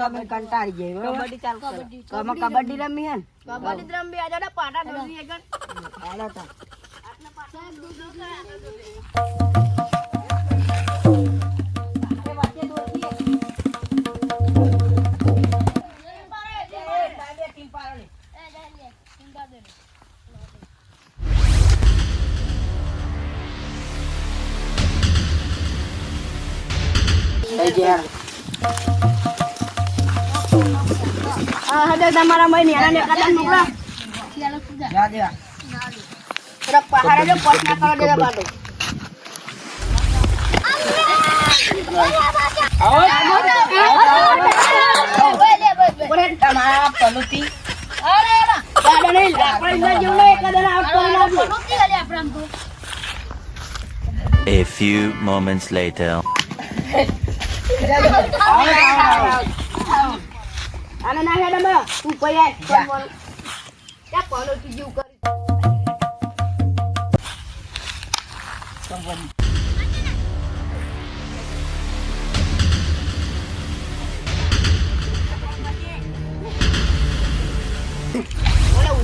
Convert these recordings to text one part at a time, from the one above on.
રમી કંટાળી જાય કબડ્ડી ચાલુ કબડ્ડી રમી. હે કબડ્ડી રમી. આજે ને પાટા ઢોળી આગળ. હાલો તો. આ. હદે તમારા મય નેના ને કાકા મોકલા જા દેવા. થોડા પહાડા જો પોટ ના કરો દેતા બાટો ઓરે તમારા પલુતી. દાદા નહીં આપણે ઇધર જેવું નહીં એકાદાને આઉટ કરી નાખજો A few moments later. આને ના હેડ અમે તું પૈ આય ક્યાં પોલો તું જીવ કરી ઓલે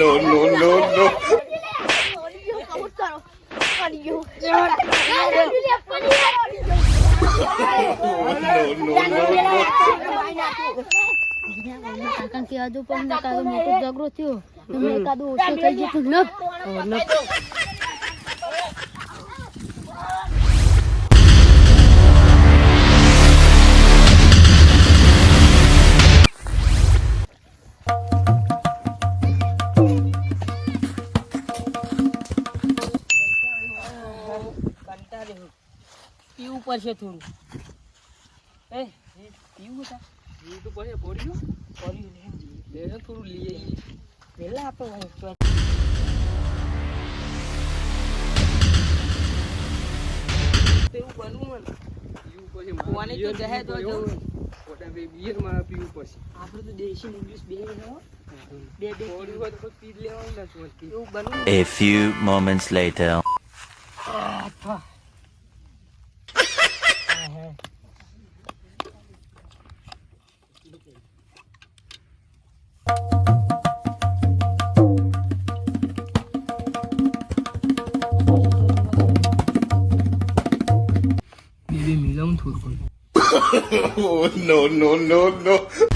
No, no, no, no. Oh, no, no, no, no. કાકા કે આજુ પણ કાકા મોટો ઝઘડો થયો એમને એકાદું ઓછું થઈ જતું લપ પડશે થોડું. એ પીવું તા પીવું તો પછી પડ્યું પડ્યું ને થોડું લઈએ પેલા આપણે વહેંચવા તેવું બનવું મને કુવાની તો જહે તો જવું. આપણે તો દેશી ઇંગ્લિશ બે હો. બે બે એવું બનવું A few moments later. Oh, no, no, no, no.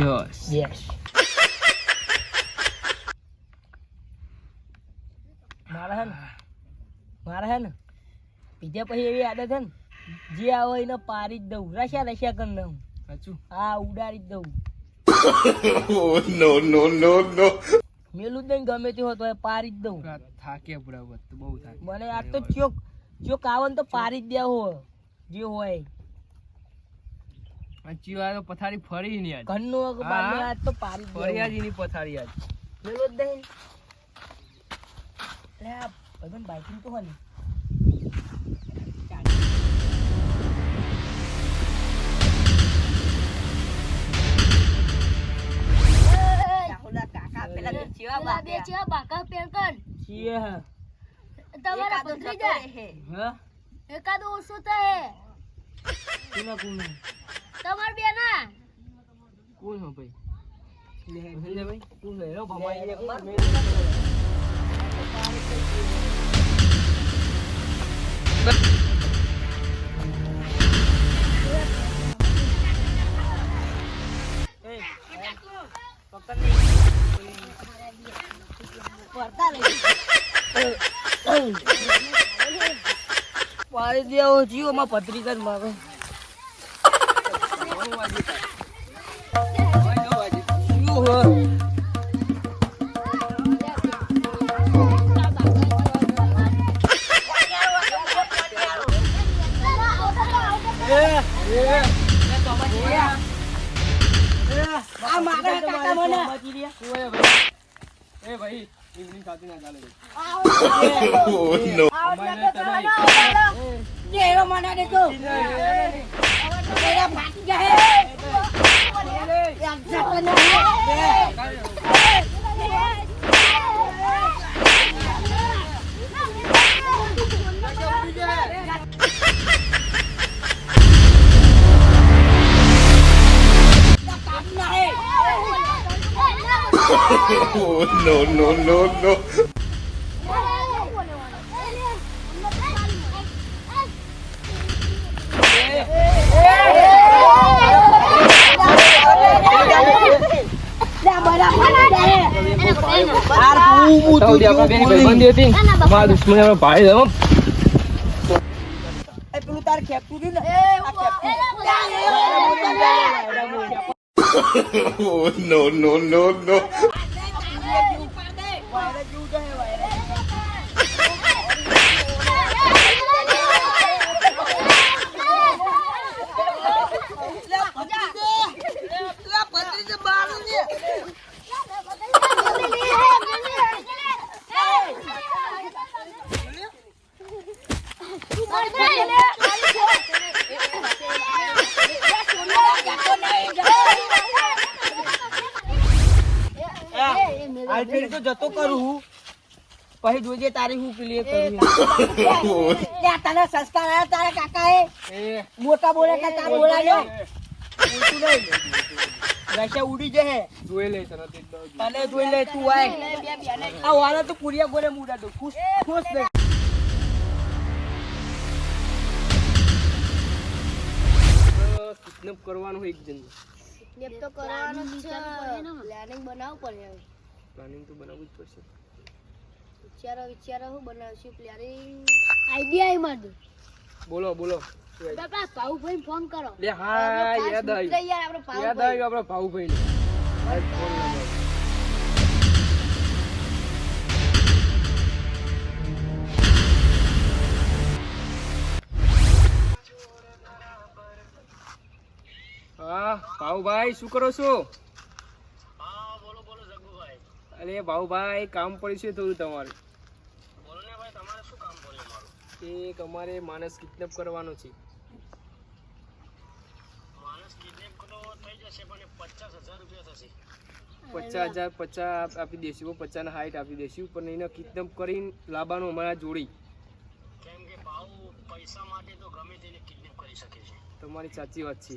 Yes મારા હે ને મારા હે ને બીજા પછી એવી આદત હે ને જે આવો એને પારી જ દઉં. રસ્યા રસ્યા કરી દઉં હા ઉડાડી જ દઉં. નો નો નો no. મેલું જ નહીં ગમે તે હોય તો પારી જ દઉં. થાકે બરાબર બહુ થાય મને આ તો ચોક ચોક આવે ને તો પારી જ દેવો હોય જે હોય. ચીવ આ તો પથારી ફરી નહીં આજ. ઘરનું. બારનું આજ તો પારી ફરી આજ એની પથારી આજ. મેલું દે. લે આ ભગવાન બાઇકિંગ તો હોય ને. પેલા બે ચેવા બાકા પેર કર. છીએ હે. તમારા પથરી જાય. હા. એકાદું ઓછું થાય. તમાર બે ના કોણ હો ભાઈ? લે ભાઈ તું લે રો ભમાઈ એક વાર એ, પકડ નહીં. પડતા લઈ પાડી દેવો જીવો માં પત્રિકા જ માગે ઇવનિંગ ખાતી ના Oh no. આવડે તો મને ડેરા ફાટી Oh આપણો ભાઈ હતો. પેલું તાર ખેપતું ને Oh, no no no no. હાલ તો જતો કરું. પછી જોજે તારી હું પેલી કરું Oh તને સંસ્કાર આયા તારા કાકાએ? એ. મોટા બોલે કે તાર બોલાયો નહીં. ઉડી જશે. જોઈ લે તને તને જોઈ લે તું આય. આ વાળા તો પુરિયા ગોરે મુડા દો. ખુશ ખુશ નહીં કિડનેપ કરવાનું હોય એક જણ તો કરવાનું છે. પ્લાનિંગ બનાવવું પડે હવે. પ્લાનિંગ તો બનાવવું જ પડશે. વિચારો વિચારો હું બનાવશું પ્લાનિંગ આઈડિયા એ માંડું બોલો બોલો. શું બાપા પાઉભાઈ ફોન કરો. લે હા યાદ આવ્યું યાર આપણે યાદ આવ્યું આપણા ભાઉભાઈ ફોન હા ભાઉભાઈ શું કરો છો? અરે ભાઉભાઈ કામ પડ્યું છે થોડું તમારે. એક અમારે? માણસ કિડનેપ કરવાનો છે. પચાસ હજાર પચાસ આપી દઈશું પચાસ ના હાઈટ આપી દઈશું પણ એને કિડનેપ કરીને લાવવાનું અમારા જોડી. તમારી સાચી વાત છે.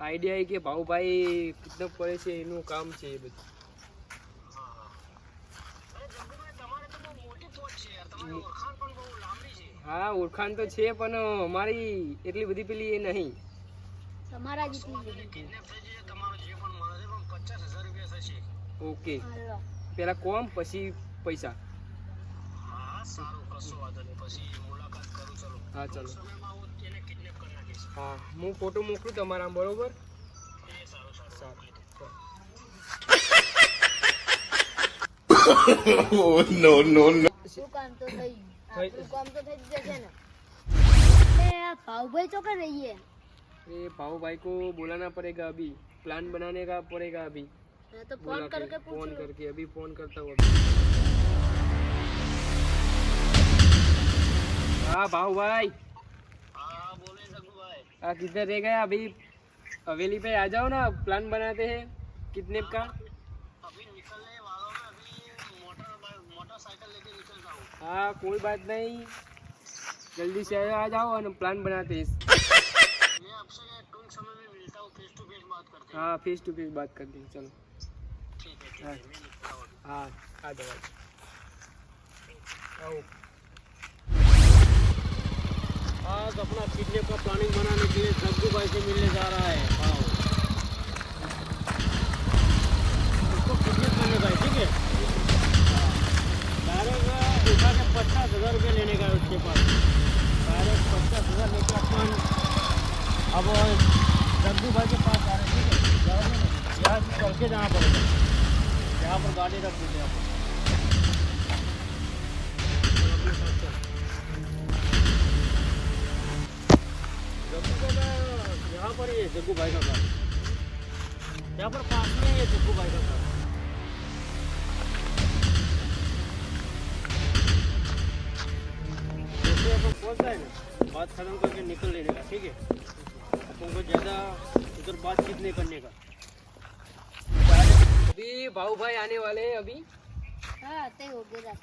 આઈડિયા એ કે ભાઉભાઈ કિડનેપ કરે છે એનું કામ છે એ બધું. હા ઓળખાણ તો છે પણ અમારી એટલી બધી પેલી એ નહીં. તમારા જેટલી ઓકે. પેલા કોમ પછી પૈસા. હા ચાલો. હા હું ફોટો મોકલું તમારા બરોબર? સારું Oh no no no. શું કામ તો થઈ થઈ આપણું કામ તો થઈ જ જશે ને એટલે આ ભાઉભાઈ તો કઈ રહીએ ये भाऊ भाई को बुलाना पड़ेगा अभी प्लान बनाने का पड़ेगा अभी मैं तो बुला फोन के करके फोन पूछ करके अभी फोन करता हूँ अभी हाँ भाऊ भाई हाँ किधर रह गए अभी हवेली पे आ जाओ ना प्लान बनाते हैं कितने का हाँ कोई बात नहीं। जल्दी से आ जाओ और प्लान बनाते हैं हाँ फेस टू फेस बात करते हैं चलो। हाँ हाँ। आ जाओ आज अपना किडनैप का प्लानिंग बनाने के लिए जग्गू भाई से मिलने जा रहा है। हाँ उसको किडनैप करने का है ठीक है? पचास हज़ार रुपये लेने का उसके पास। डायरेक्ट पचास हज़ार लेके अपन अब जग्गू भाई के पास आ रहे हैं यहाँ से चल के जाना पड़ेगा यहाँ पर गाड़ी रख दीजिए आप का, यहाँ पर है जग्गू भाई का घर। यहाँ पर पास में ही जग्गू भाई का घर। पहुँच जाए ना बात खत्म करके निकल लेने का ठीक है? अपन को ज़्यादा उधर बातचीत नहीं करने का। अभी भाऊ भाई आने वाले हैं अभी। हाँ ते हो गए आते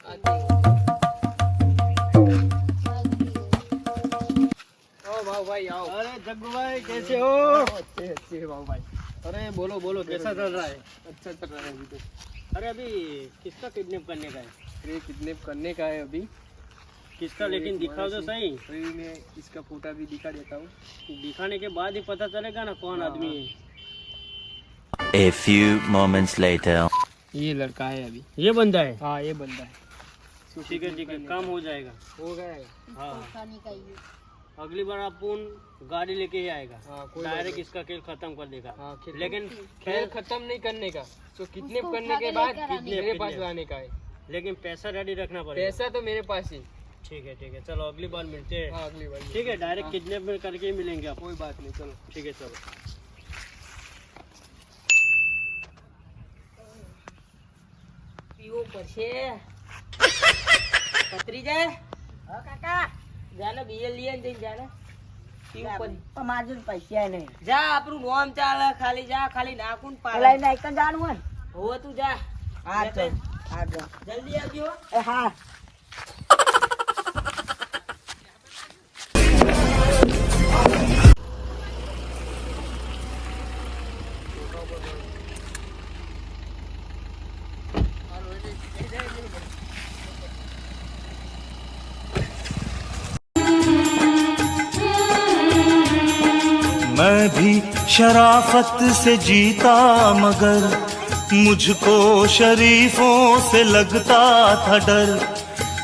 भाऊ भाई आओ। अरे जग्गू भाई कैसे हो? अच्छे अच्छे भाऊ भाई। अरे बोलो बोलो कैसा चल रहा है? अच्छा चल रहा है अभी तो। अरे अभी किसका किडनैप करने का है? अरे किडनैप करने का है अभी। किसका लेकिन दिखाओ तो सही। अभी मैं इसका फ़ोटो भी दिखा देता हूँ। दिखाने के बाद ही पता चलेगा ना कौन आदमी है। A few moments later. ये लड़का है अभी। ये बंदा है? हाँ ये बंदा है। ठीक है ठीक है काम हो जाएगा। हो गया। हाँ। खाने का ये। अगली बार अपन गाड़ी लेके ही आएगा। हाँ डायरेक्ट इसका खेल खत्म कर देगा। हाँ, खेल- लेकिन खेल खत्म नहीं करने का। तो किडनैप उसको करने के के बाद मेरे पास लाने का है? लेकिन पैसा रेडी रखना पड़ेगा। पैसा तो मेरे पास ही। ठीक है ठीक है चलो अगली बार मिलते हैं हाँ अगली बार ठीक है डायरेक्ट किडनैप में करके ही मिलेंगे आप कोई बात नहीं चलो ठीक है चलो પીવો પડશે પતરી જાય હા કાકા જાને બીએ લઈએ ને જઈને જાને પીવું પડે માજુ પૈસા નહીં જા આપણું નોમ ચાલે ખાલી જા ખાલી નાખું ને પાડે લઈને એક જ જાણું હોય ને હોવે તું જા હા જતે. ચાલ હા જા. જલ્દી આવજો હો. शराफत से जीता मगर मुझको शरीफों से लगता था डर।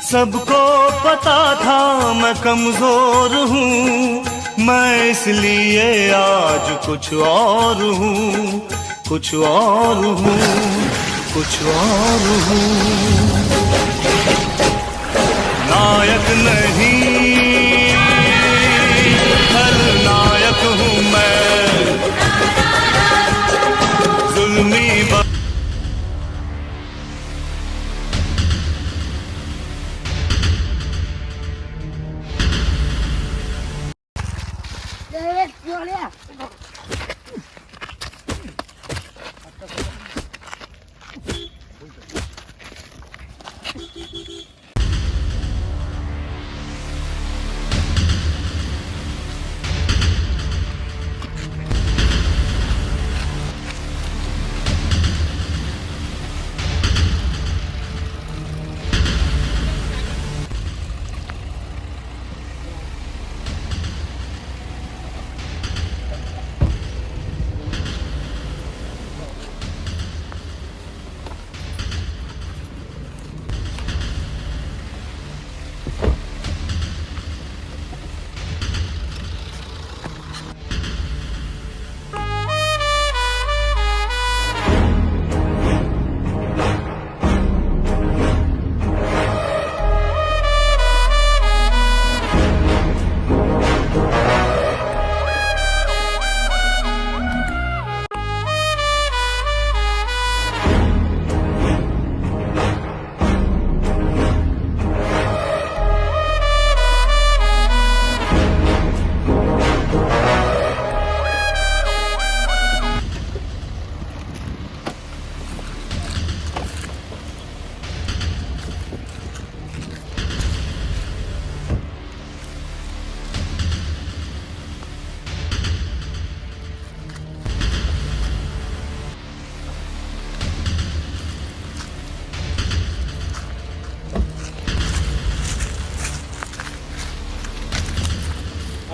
सबको पता था मैं कमज़ोर हूँ, मैं इसलिए आज कुछ और हूँ, कुछ और हूँ, कुछ और हूँ। नायक नहीं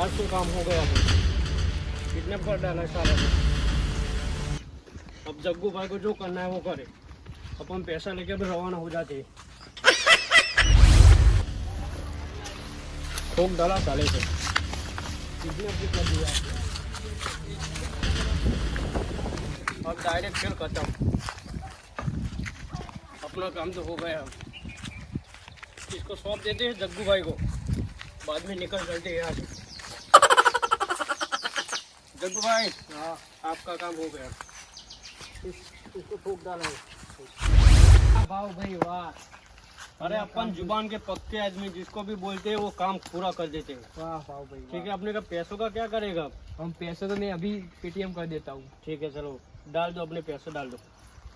आज तो काम हो गया किडनैप कर डाला सारा को अब जग्गू भाई को जो करना है वो करे। अपन पैसा लेके भी रवाना हो जाते। ठोक डाला डाले से। अब डायरेक्ट खेल खत्म। अपना काम तो हो गया। इसको सौंप देते हैं जग्गू भाई को। बाद में निकल चलते हैं यहाँ से जग्गू भाई। हाँ आपका काम हो गया। इसको ठोक डाला है। भाव भाई वाह। अरे अपन ज़ुबान के पक्के आदमी जिसको भी बोलते हैं वो काम पूरा कर देते हैं। वाह भाव भाई ठीक है अपने का पैसों का क्या करेगा हम पैसे तो मैं अभी पेटीएम कर देता हूँ। ठीक है चलो। डाल दो अपने पैसे डाल दो।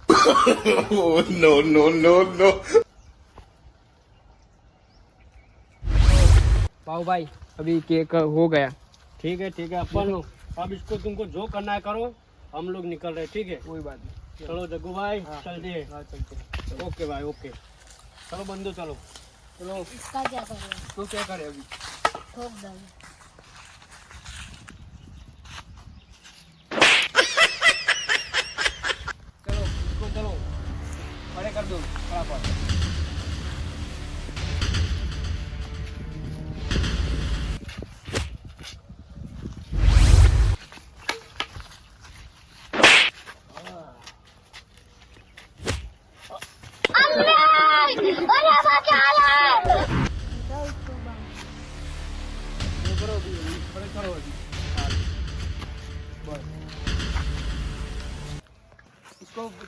No, no, no, no. भाव भाई अभी केक हो गया। ठीक है ठीक है अपन अब इसको तुमको जो करना है करो हम लोग निकल रहे ठीक है? कोई बात नहीं। चलो जग्गू भाई हाँ। चलते हैं हाँ चलते ओके भाई ओके। चलो बंदो चलो। चलो इसका क्या करें? तो क्या करे अभी? ठोक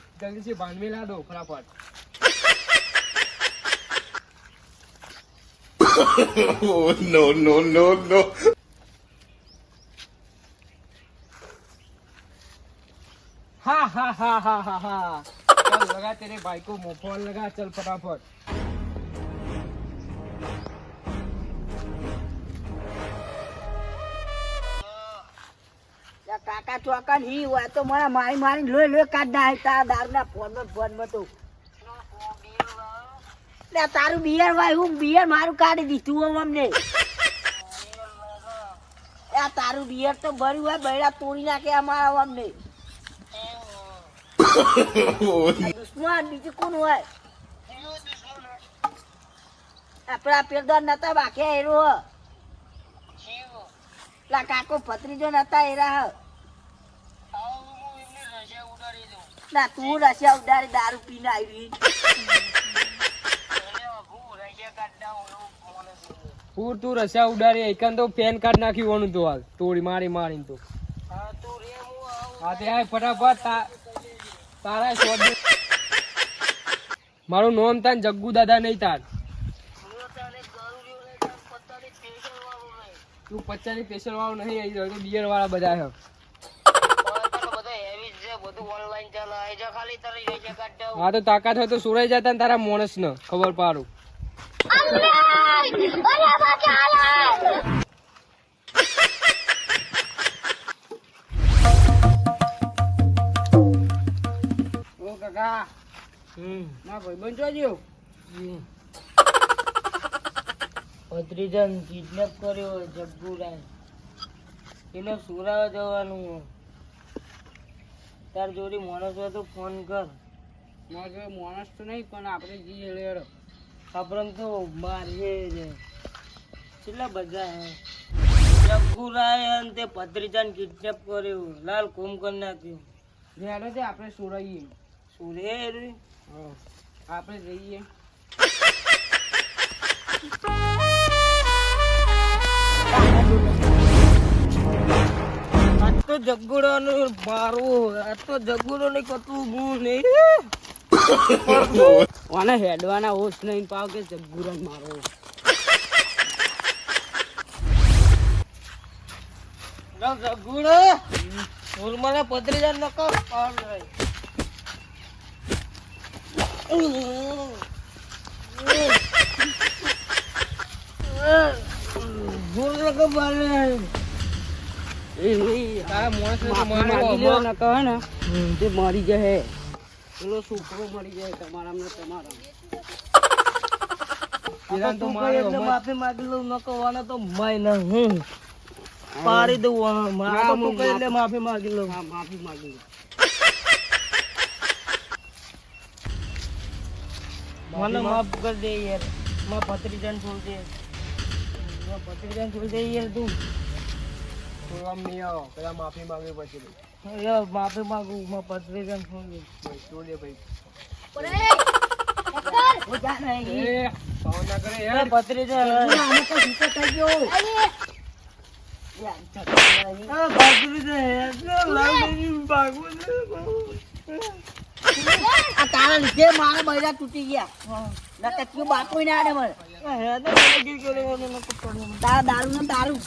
इसको जल्दी से बांध में ला दो फटाफट Oh, no, no, no, no. हा हा हा हा हा हा चल लगा तेरे भाई को ચોકા ચોકા નહીં હોય તો મને મારી મારી લો લોહી કાઢ ના તારા દારૂના ફોનમાં ફોનમાં તો. તારું બિયર ભાઈ હું બિયર મારું કાઢી દીધું હું અમને. આ તારું બિયર તો ભર્યું હોય, બૈરા તોડી નાખે અમારા અમને. દુશ્મન, બીજું કોણ હોય? આપડા પેરદાર નતા, બાકી આવ્યો કાકો ભત્રીજો નતા, એરા ના, તું રશિયા ઉડાડી, દારૂ પીને પૂર તું રસ્યા ઉડાડી, એકન તો પેન કાર્ડ નાખ્યું હોનું તો હાલ. તોડી મારી, મારીને તો. હા, તે આય ફટાફટ તારા શોધ મારું નામ તાન જગ્ગુ દાદા નહીં તાર તું પચાસની સ્પેશિયલ વાળો નહીં. આવી રહ્યો બિયર વાળા બધા છે. હા તો તાકાત હોય તો સુરાઈ જતા તારા માણસ ને ખબર પાડું. ઓ કાકા. હમ. ના ભાઈ બંધ જોજો ભત્રીજન કિડનેપ કર્યો જગ્ગુરાય એને સુરાવા જવાનું તાર જોડી માણસ હોય તો ફોન કર. મારે માણસ તો નહીં પણ આપણે જઈએ લેડો આપણે તો મારીએ છે કેટલા બધા હે. અને તે ભત્રીજાને કિડનેપ કર્યું. લાલ કોમ કરી નાખ્યું. રેડો તે આપણે સુરાઈએ. સુરે હા. આપણે જઈએ તો નું મારું આ તો જગ્ગુડો ને કતું હું નહીં. આને હેડવાના હોશ નહીં પાવ કે જગ્ગુરન મારો જગ્ગુડો ઉર્માના જાય નકો પાડ રહી ભૂલ નકો પાડ મારો જશે પેલો છોકરો મરી જાય તમારા ને તમારા માફી માગી લઉં નકો વાના તો માય હું પાડી દઉં વાના. મારા તો એટલે માફી માગી લો હા માફી માંગી મને માફ કરી દે યાર. મારા ભત્રીજાને છોડી દે. ભત્રીજાન છોડી દે યાર તું. માફી માંગવી યાર માફી માંગુ મારા ભત્રીજાને છોડી ભાઈ છોડ દે ભાઈ હું જા નહીં. એ ભાવ ના કરે દે યાર ભત્રીજા આને તો જીતો થઈ ગયો યાર, જતો નહીં. આ ભત્રીજા હેઠળ લાગી ભાગવું છે આ તારા લીધે મારા બૈરા તૂટી ગયા બાપુ ના આડે મને તારા દારૂ ને દારૂ